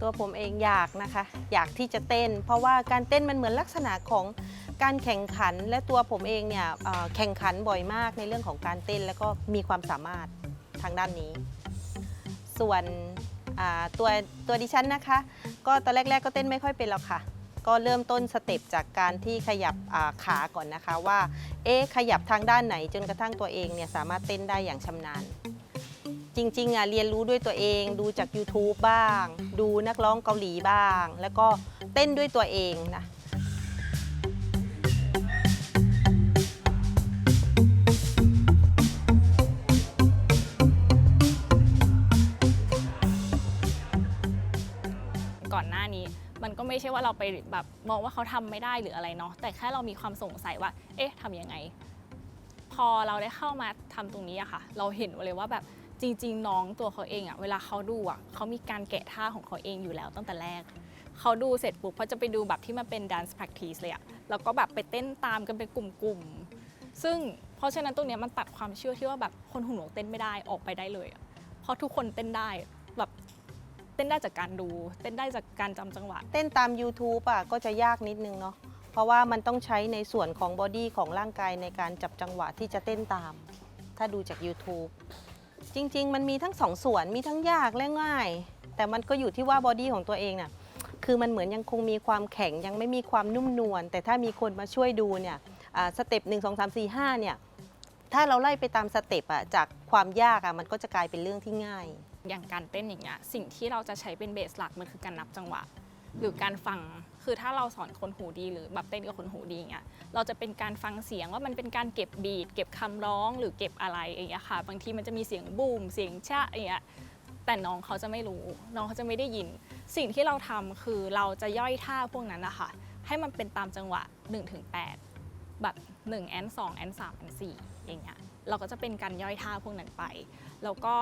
ตัวผมเองอยากนะคะ อยากที่จะเต้น เพราะว่าการเต้นมันเหมือนลักษณะของการแข่งขันและตัวผมเองเนี่ยแข่งขันบ่อยมากในเรื่องของการเต้น แล้วก็มีความสามารถทางด้านนี้ ส่วนตัวตัวดิฉันนะคะ ก็ตอนแรก ๆ ก็เต้นไม่ค่อยเป็นหรอกค่ะ ก็เริ่มต้นสเต็ปจากการที่ขยับขาก่อนนะคะว่าเอ๊ะขยับทางด้านไหนจนกระทั่งตัวเองเนี่ยสามารถเต้นได้อย่างชำนาญ จริงๆอะเรียนรู้ด้วยตัวเอง ดูจาก YouTube บ้าง ดูนักร้องเกาหลีบ้าง แล้วก็เต้นด้วยตัวเองนะ ก่อนหน้านี้ มันก็ไม่ใช่ว่าเราไปแบบมองว่าเขาทำไม่ได้หรืออะไรเนาะแต่แค่เรามีความสงสัยว่า เอ๊ะทำยังไง พอเราได้เข้ามาทำตรงนี้อะค่ะ เราเห็นเลยว่าแบบ จริง ๆ น้องตัวเขาเองอะเวลาเขาดูอะเขามีการแกะท่าของเขาเองอยู่แล้วตั้งแต่แรก เขาดูเสร็จปุ๊บเขาจะไปดูแบบที่มันเป็น dance practice เลยอะแล้วก็แบบไปเต้นตามกันเป็นกลุ่มๆ ซึ่งเพราะฉะนั้นตรงเนี้ยมันตัดความเชื่อที่ว่าแบบคนหูหนวกเต้นไม่ได้ออกไปได้เลยเพราะทุกคนเต้นได้แบบเต้นได้จากการดู เต้นได้จากการจำจังหวะ เต้นตาม YouTube อะก็จะยากนิดนึงเนาะเพราะว่ามันต้องใช้ในส่วนของบอดี้ของร่างกายในการจับจังหวะที่จะเต้นตาม ถ้าดูจาก YouTube จริง ๆ มันมีทั้งสองส่วนมีทั้งยากและง่าย แต่มันก็อยู่ที่ว่าบอดี้ของตัวเองน่ะคือมันเหมือนยังคงมีความแข็งยังไม่มีความนุ่มนวลแต่ถ้ามีคนมาช่วยดูเนี่ยอ่าสเต็ปหนึ่งสองสามสี่ห้าเนี่ยถ้าเราไล่ไปตามสเต็ปอะจากความยากอะมันก็จะกลายเป็นเรื่องที่ง่าย อย่างการเต้นอย่างเงี้ยสิ่งที่เราจะใช้เป็นเบสหลักมันคือการนับจังหวะ หรือการฟังคือถ้าเราสอนคนหูดีหรือแบบเต้นกับคนหูดีอย่างเงี้ยเราจะเป็นการฟังเสียงว่ามันเป็นการเก็บบีทเก็บคำร้องหรือเก็บอะไรอย่างเงี้ยค่ะ บางทีมันจะมีเสียงบูมเสียงชะอย่างเงี้ยแต่น้องเขาจะไม่รู้ น้องเขาจะไม่ได้ยิน สิ่งที่เราทำคือเราจะย่อยท่าพวกนั้นนะคะให้มันเป็นตามจังหวะ 1-8 แบบ1แอน2แอน3แอน4อย่างเงี้ยเราก็จะเป็นการย่อยท่าพวกนั้นไป แล้วก็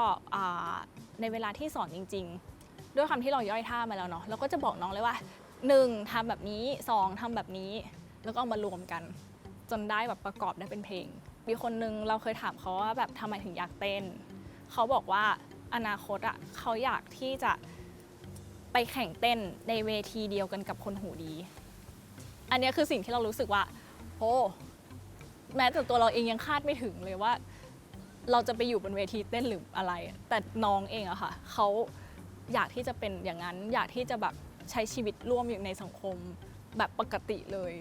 ในเวลาที่สอนจริง ด้วยคำที่เราย่อยท่ามาแล้วเนาะเราก็จะบอกน้องเลยว่า 1ทำแบบนี้ 2ทำแบบนี้ แล้วก็เอามารวมกัน จนได้แบบประกอบได้เป็นเพลง มีคนนึงเราเคยถามเขาว่าแบบทำไมถึงอยากเต้น เขาบอกว่าอนาคตอะเขาอยากที่จะไปแข่งเต้นในเวทีเดียวกันกับคนหูดี อันนี้คือสิ่งที่เรารู้สึกว่าโอ้แม้แต่ตัวเราเองยังคาดไม่ถึงเลยว่า เราจะไปอยู่บนเวทีเต้นหรืออะไร แต่น้องเองอะค่ะเขา อยากที่จะเป็นอย่างนั้น อยากที่จะแบบใช้ชีวิตร่วมอยู่ในสังคมแบบปกติเลย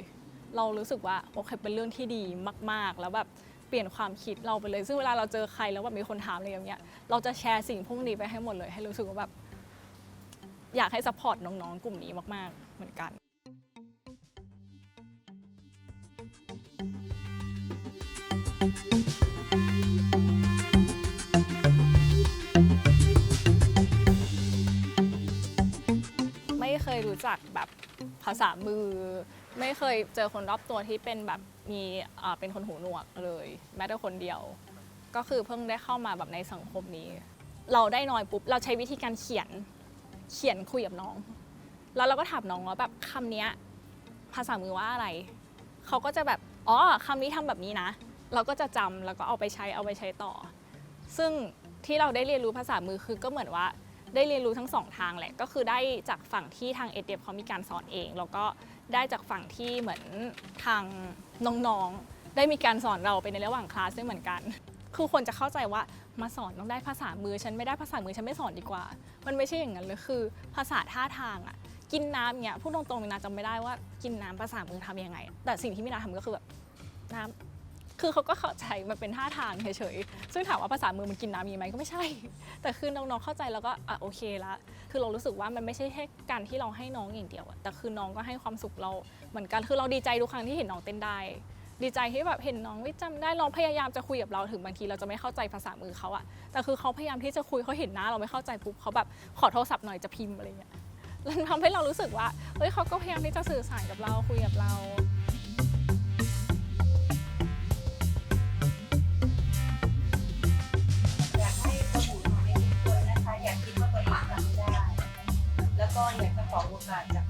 เรารู้สึกว่าโอเคเป็นเรื่องที่ดีมาก ๆ แล้วแบบเปลี่ยนความคิดเราไปเลย ซึ่งเวลาเราเจอใครแล้วแบบมีคนถามอะไรอย่างเงี้ย เราจะแชร์สิ่งพวกนี้ไปให้หมดเลย ให้รู้สึกว่าแบบอยากให้ซัพพอร์ตน้องๆ กลุ่มนี้มาก ๆ เหมือนกัน เคยรู้จักแบบภาษามือ ไม่เคยเจอคนรอบตัวที่เป็นแบบมีเป็นคนหูหนวกเลย แม้แต่คนเดียว ก็คือเพิ่งได้เข้ามาแบบในสังคมนี้ เราได้น้อยปุ๊บเราใช้วิธีการเขียนเขียนคุยกับน้อง แล้วเราก็ถามน้องว่าแบบคำนี้ภาษามือว่าอะไร เขาก็จะแบบอ๋อคำนี้ทำแบบนี้นะ เราก็จะจำแล้วก็เอาไปใช้เอาไปใช้ต่อ ซึ่งที่เราได้เรียนรู้ภาษามือคือก็เหมือนว่า ได้เรียนรู้ทั้งสองทางแหละ ก็คือได้จากฝั่งที่ทางเอเดียเขามีการสอนเอง แล้วก็ได้จากฝั่งที่เหมือนทางน้องๆ ได้มีการสอนเราไปในระหว่างคลาสด้วยเหมือนกัน คือคนจะเข้าใจว่ามาสอนต้องได้ภาษามือ ฉันไม่ได้ภาษามือฉันไม่สอนดีกว่า มันไม่ใช่อย่างนั้นเลยคือภาษาท่าทางอะกินน้ำเนี่ยพูดตรงๆมินาจำไม่ได้ว่ากินน้ำภาษามือทำยังไง แต่สิ่งที่มินาทำก็คือแบบน้ำ คือเขาก็เข้าใจมันเป็นท่าทางเฉยๆซึ่งถามว่าภาษามือมันกินน้ำมีไหมก็ไม่ใช่ แต่คือน้องๆเข้าใจแล้วก็อะโอเคละคือเรารู้สึกว่ามันไม่ใช่แค่การที่เราให้น้องอย่างเดียวอะแต่คือน้องก็ให้ความสุขเราเหมือนกันคือเราดีใจทุกครั้งที่เห็นน้องเต้นได้ดีใจที่แบบเห็นน้องไม่จำได้น้องพยายามจะคุยกับเราถึงบางทีเราจะไม่เข้าใจภาษามือเขาอะแต่คือเขาพยายามที่จะคุยเขาเห็นหน้าเราไม่เข้าใจปุ๊บเขาแบบขอโทรศัพท์หน่อยจะพิมพ์อะไรเงี้ยแล้วทำให้เรารู้สึกว่าเฮ้ยเขาก็พยายามที่จะสื่อสารกับเราคุยกับเรา ค